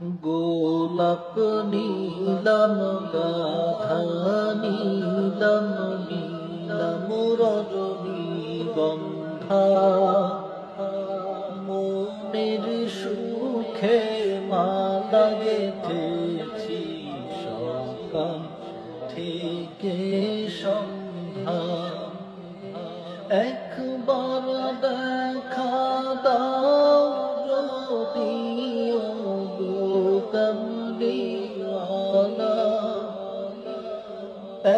গোলাপ নীলম, গাধা নীলম নীলম রজনী গন্ধা মনের সুখে মালা গেথেছি সকাল থেকে সন্ধ্যা। একবার দেখা দাও যদি কমলিওয়ালা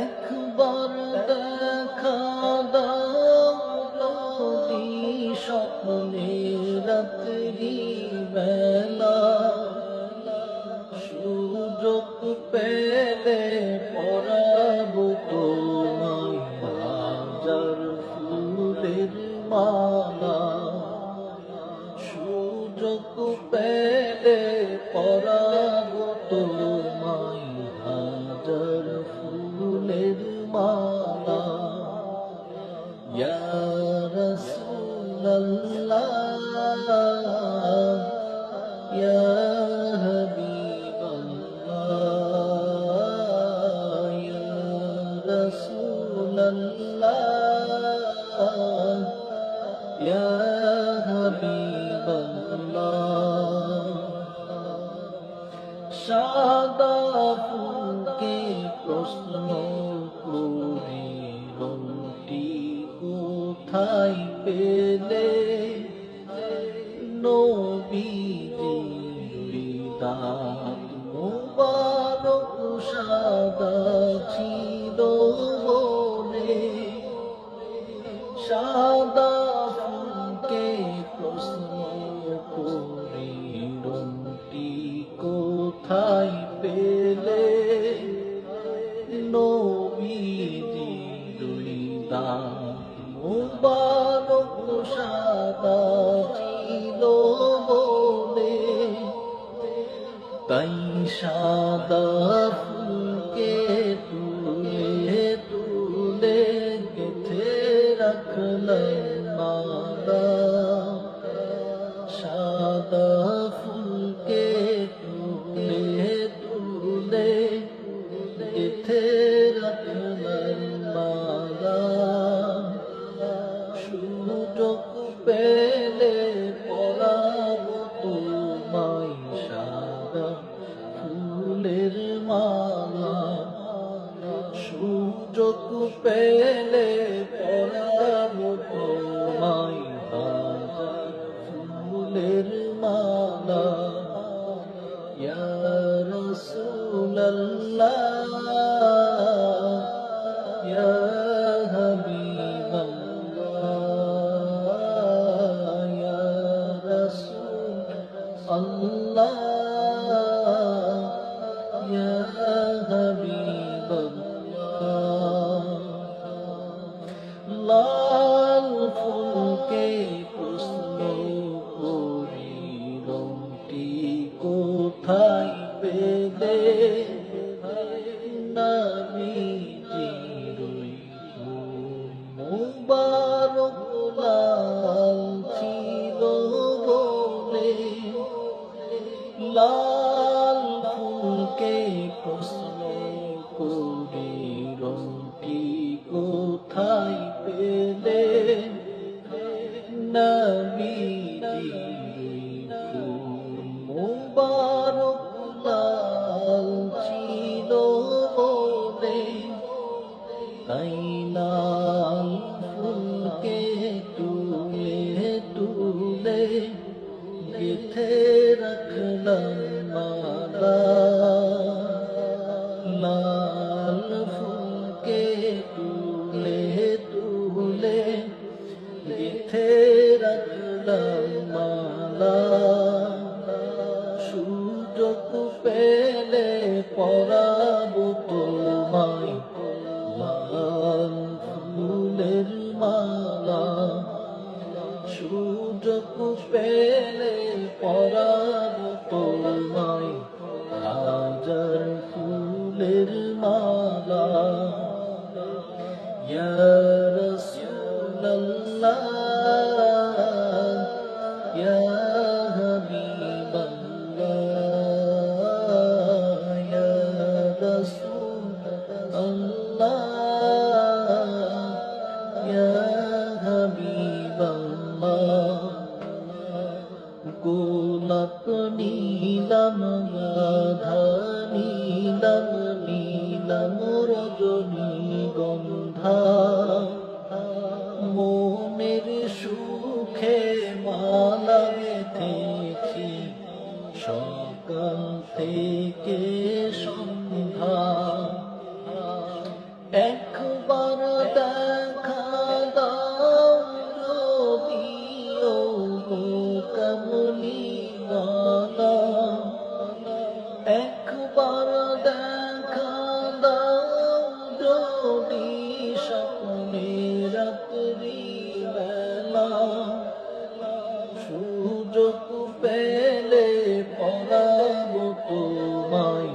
একবার দেখা দাও স্বপ্নে রাত্রি বেলা। সুযোগ পেলে পরাব পরাব তোমায় হাজার ফুলের মালা। রাসূলাল্লাহ ইয়া হাবিবাল্লাহ রাসূলাল্লাহ ইয়া হাবিবাল্লাহ। সাদা ফুলকে প্রশ্ন করে রুটি কোথায় পেলে? নবী বিদাত মুবারক সাদা কোথায় পেলে? নবীজি দুই দাঁত মুবারক সাদা ছিল বলে। তাই সাদা ফুলকে তুলে তুলে গেথে রাখলাম মালা সাদা সুযোগ পেলে পরাব তোমায় সাদা ফুলের মালা। সুযোগ পেলে পরাব তোমায় ফুলের মালা। ইয়া রাসূলাল্লাহ। الله করি রংটি কোথায় পেলে? নবীজির মুবারক লাল ছিল বলে। তাই লাল ফুলকে তুলে তুলে গেথে রাখলাম মালা। রাখলাম মালা। সুযোগ পেলে পরাব তোমায়। লাল ফুলের মালা। সুযোগ পেলে পরাব তোমায়। হাজার ফুলের মালা। ইয়া রাসূলাল্লাহ। নীলম গাধা নীলম নীলম রজনী গন্ধা। মনের সুখে মালা থেকে সকাল থেকে যদি স্বপ্নে রাত্রি বেলা সুযোগ পেলে পড়াবো তোমায়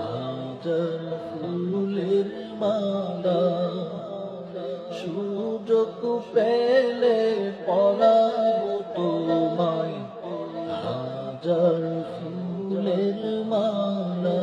হাজার ফুলের মালা সুযোগ পেলে পড়াবো তোমায় হাজার ফুলের মালা